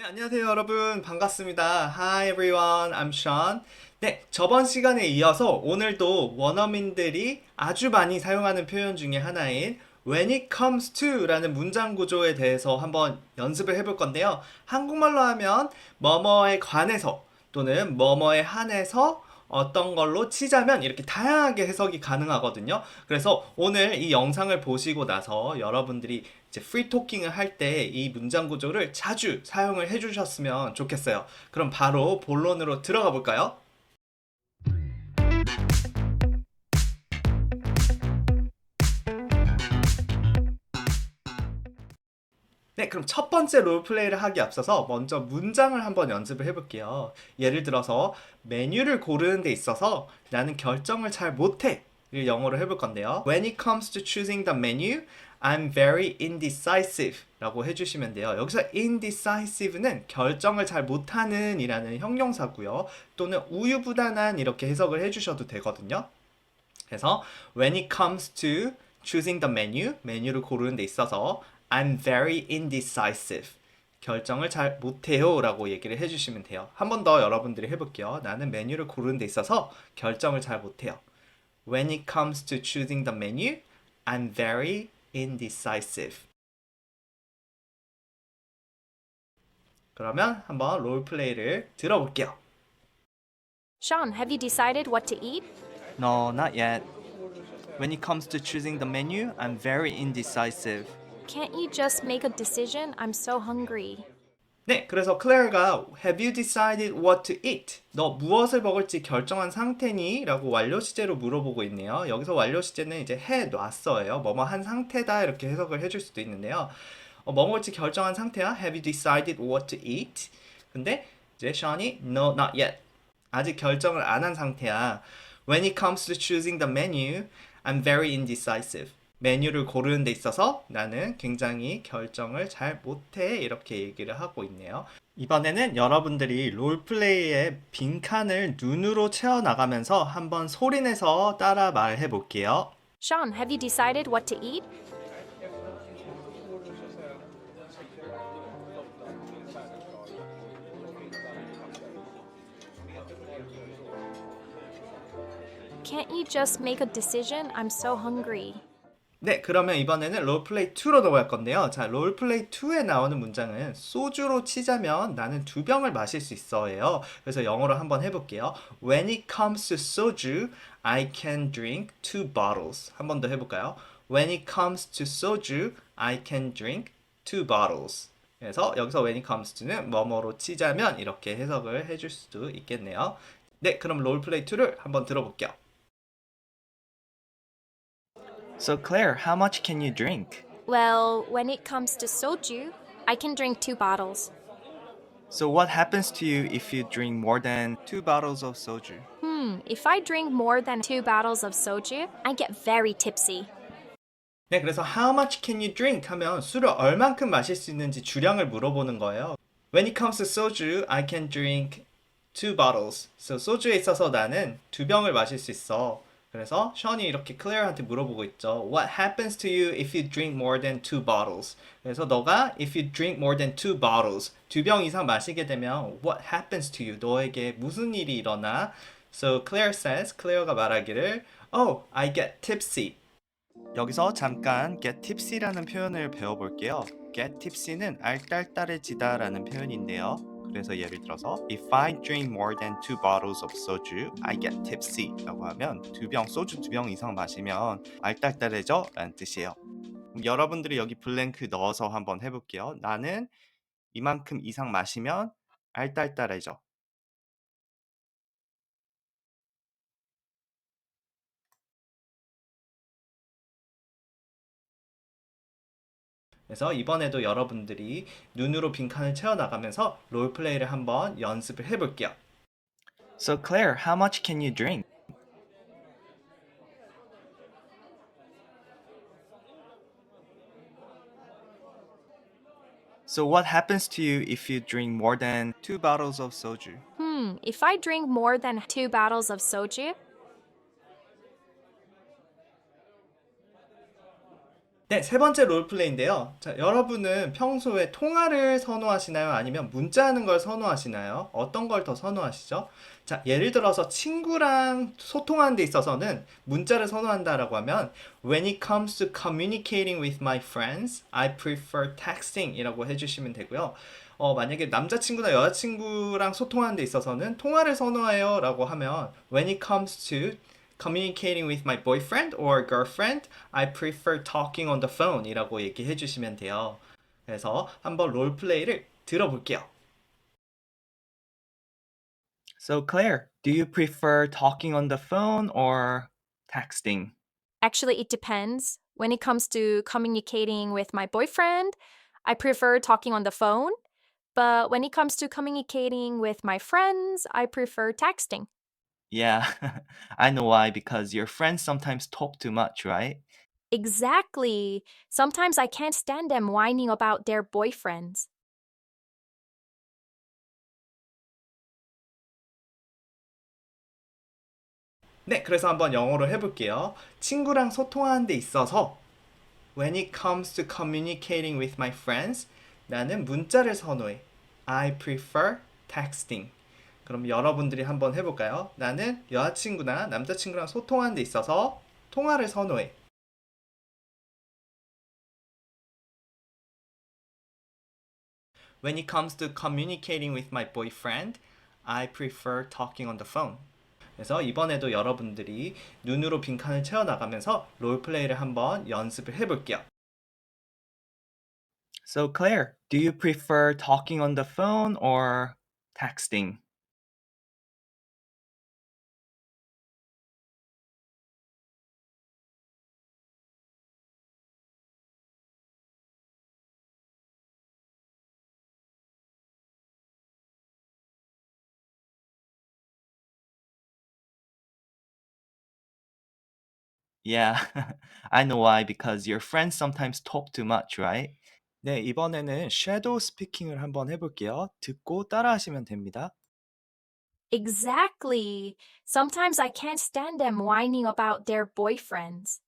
네, 안녕하세요, 여러분. 반갑습니다. Hi, everyone. I'm Sean. 네, 저번 시간에 이어서 오늘도 원어민들이 아주 많이 사용하는 표현 중에 하나인 when it comes to 라는 문장 구조에 대해서 한번 연습을 해볼 건데요. 한국말로 하면 뭐뭐에 관해서 또는 뭐뭐에 한해서 어떤 걸로 치자면 이렇게 다양하게 해석이 가능하거든요. 그래서 오늘 이 영상을 보시고 나서 여러분들이 이제 프리 토킹을 할 때 이 문장 구조를 자주 사용을 해주셨으면 좋겠어요. 그럼 바로 본론으로 들어가 볼까요? 네, 그럼 첫 번째 롤플레이를 하기 앞서서 먼저 문장을 한번 연습을 해볼게요. 예를 들어서 메뉴를 고르는 데 있어서 나는 결정을 잘 못해. 를 영어로 해볼 건데요. When it comes to choosing the menu, I'm very indecisive 라고 해주시면 돼요. 여기서 indecisive는 결정을 잘 못하는 이라는 형용사고요. 또는 우유부단한 이렇게 해석을 해주셔도 되거든요. 그래서 when it comes to choosing the menu, 메뉴를 고르는 데 있어서 I'm very indecisive. 결정을 잘 못해요 라고 얘기를 해주시면 돼요. 한 번 더 여러분들이 해볼게요. 나는 메뉴를 고르는 데 있어서 결정을 잘 못해요. When it comes to choosing the menu, I'm very indecisive. 그러면 한번 롤플레이를 들어볼게요. Sean, have you decided what to eat? No, not yet. When it comes to choosing the menu, I'm very indecisive. Can't you just make a decision? I'm so hungry. 네, 그래서 클레어가 Have you decided what to eat? 너 무엇을 먹을지 결정한 상태니? 라고 완료 시제로 물어보고 있네요. 여기서 완료 시제는 이제 해놨어요. 뭐뭐 한 상태다 이렇게 해석을 해줄 수도 있는데요. 어, 뭐 먹을지 결정한 상태야? Have you decided what to eat? 근데 이제 션이 No, not yet. 아직 결정을 안 한 상태야. When it comes to choosing the menu, I'm very indecisive. 메뉴를 고르는 데 있어서 나는 굉장히 결정을 잘 못해 이렇게 얘기를 하고 있네요. 이번에는 여러분들이 롤플레이의 빈칸을 눈으로 채워 나가면서 한번 소리내서 따라 말해 볼게요. Sean, have you decided what to eat? Can't you just make a decision? I'm so hungry. 네, 그러면 이번에는 롤플레이 2로 넘어갈 건데요. 자, 롤플레이 2에 나오는 문장은 소주로 치자면 나는 두 병을 마실 수 있어예요. 그래서 영어로 한번 해볼게요. When it comes to soju, I can drink two bottles. 한 번 더 해볼까요? When it comes to soju, I can drink two bottles. 그래서 여기서 when it comes to는 뭐뭐로 치자면 이렇게 해석을 해줄 수도 있겠네요. 네, 그럼 롤플레이 2를 한번 들어볼게요. So Claire, how much can you drink? Well, when it comes to soju, I can drink two bottles. So what happens to you if you drink more than two bottles of soju? Hmm, if I drink more than two bottles of soju, I get very tipsy. 네, 그래서 how much can you drink 하면 술을 얼만큼 마실 수 있는지 주량을 물어보는 거예요. When it comes to soju, I can drink two bottles. So 소주에 있어서 나는 두 병을 마실 수 있어. 그래서 션이 이렇게 클레어한테 물어보고 있죠. What happens to you if you drink more than two bottles? 그래서 너가 if you drink more than two bottles, 두 병 이상 마시게 되면 what happens to you? 너에게 무슨 일이 일어나? So Claire says, 클레어가 말하기를 Oh, I get tipsy. 여기서 잠깐 get tipsy라는 표현을 배워볼게요. get tipsy는 알딸딸해지다라는 표현인데요. 그래서 예를 들어서 If I drink more than two bottles of soju, I get tipsy 라고 하면 두 병 소주 두 병 이상 마시면 알딸딸해져 라는 뜻이에요. 여러분들이 여기 블랭크 넣어서 한번 해볼게요. 나는 이만큼 이상 마시면 알딸딸해져. 그래서 이번에도 여러분들이 눈으로 빈칸을 채워 나가면서 롤플레이를 한번 연습을 해볼게요. So Claire, how much can you drink? So what happens to you if you drink more than two bottles of soju? Hmm, if I drink more than two bottles of soju, 네, 세 번째 롤플레이인데요. 자, 여러분은 평소에 통화를 선호하시나요? 아니면 문자하는 걸 선호하시나요? 어떤 걸 더 선호하시죠? 자, 예를 들어서 친구랑 소통하는 데 있어서는 문자를 선호한다라고 하면 When it comes to communicating with my friends, I prefer texting 이라고 해주시면 되고요. 어, 만약에 남자친구나 여자친구랑 소통하는 데 있어서는 통화를 선호해요 라고 하면 When it comes to communicating with my boyfriend or girlfriend, I prefer talking on the phone 이라고 얘기해 주시면 돼요. 그래서 한번 롤플레이를 들어볼게요. So Claire, do you prefer talking on the phone or texting? Actually, it depends. When it comes to communicating with my boyfriend, I prefer talking on the phone. But when it comes to communicating with my friends, I prefer texting. Yeah, I know why because your friends sometimes talk too much, right? Exactly. Sometimes I can't stand them whining about their boyfriends. 네, 그래서 한번 영어로 해볼게요. 친구랑 소통하는 데 있어서 When it comes to communicating with my friends, 나는 문자를 선호해. I prefer texting. 그럼 여러분들이 한번 해볼까요? 나는 여자친구나 남자친구랑 소통하는 데 있어서 통화를 선호해. When it comes to communicating with my boyfriend, I prefer talking on the phone. 그래서 이번에도 여러분들이 눈으로 빈칸을 채워나가면서 롤플레이를 한번 연습을 해볼게요. So Claire, do you prefer talking on the phone or texting? Yeah, I know why because your friends sometimes talk too much, right? 네, 이번에는 섀도우 스피킹을 한번 해볼게요. 듣고 따라하시면 됩니다. Exactly. Sometimes I can't stand them whining about their boyfriends.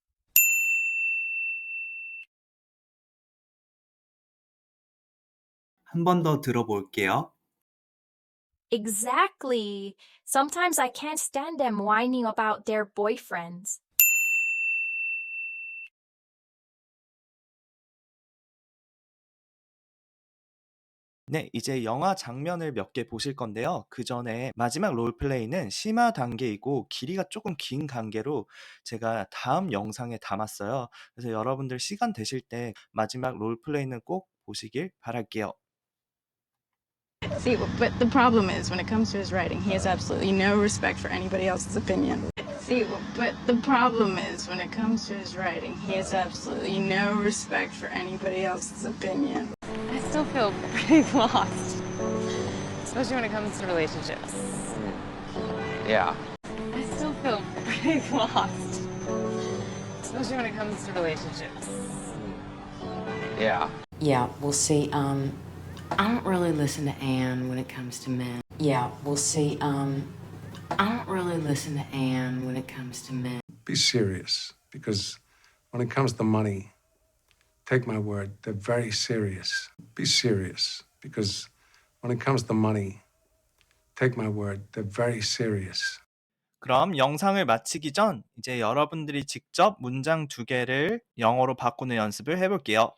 한 번 더 들어볼게요. Exactly. Sometimes I can't stand them whining about their boyfriends. 네, 이제 영화 장면을 몇 개 보실 건데요. 그 전에 마지막 롤플레이는 심화 단계이고 길이가 조금 긴 관계로 제가 다음 영상에 담았어요. 그래서 여러분들 시간 되실 때 마지막 롤플레이는 꼭 보시길 바랄게요. See, but the problem is when it comes to his writing, he has absolutely no respect for anybody else's opinion. See, but the problem is when it comes to his writing, he has absolutely no respect for anybody else's opinion. I still feel pretty lost, especially when it comes to relationships. Yeah. I still feel pretty lost, especially when it comes to relationships. Yeah. Yeah, we'll see, um, I don't really listen to Anne when it comes to men. Yeah, we'll see, um, I don't really listen to Anne when it comes to men. be serious because when it comes to money, take my word, they're very serious. Be serious because when it comes to money, take my word, they're very serious. 그럼 영상을 마치기 전 이제 여러분들이 직접 문장 두 개를 영어로 바꾸는 연습을 해볼게요.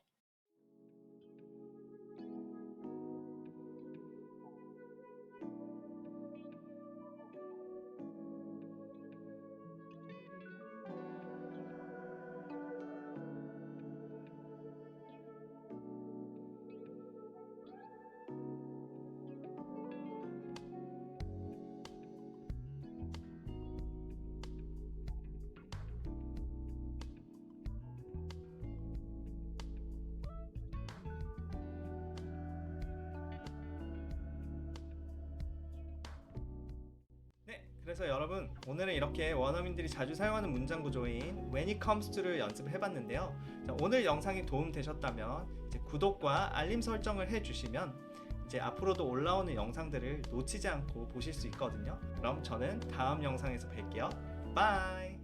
그래서 여러분 오늘은 이렇게 원어민들이 자주 사용하는 문장 구조인 When it comes to를 연습해봤는데요. 자, 오늘 영상이 도움 되셨다면 이제 구독과 알림 설정을 해주시면 이제 앞으로도 올라오는 영상들을 놓치지 않고 보실 수 있거든요. 그럼 저는 다음 영상에서 뵐게요. 바이.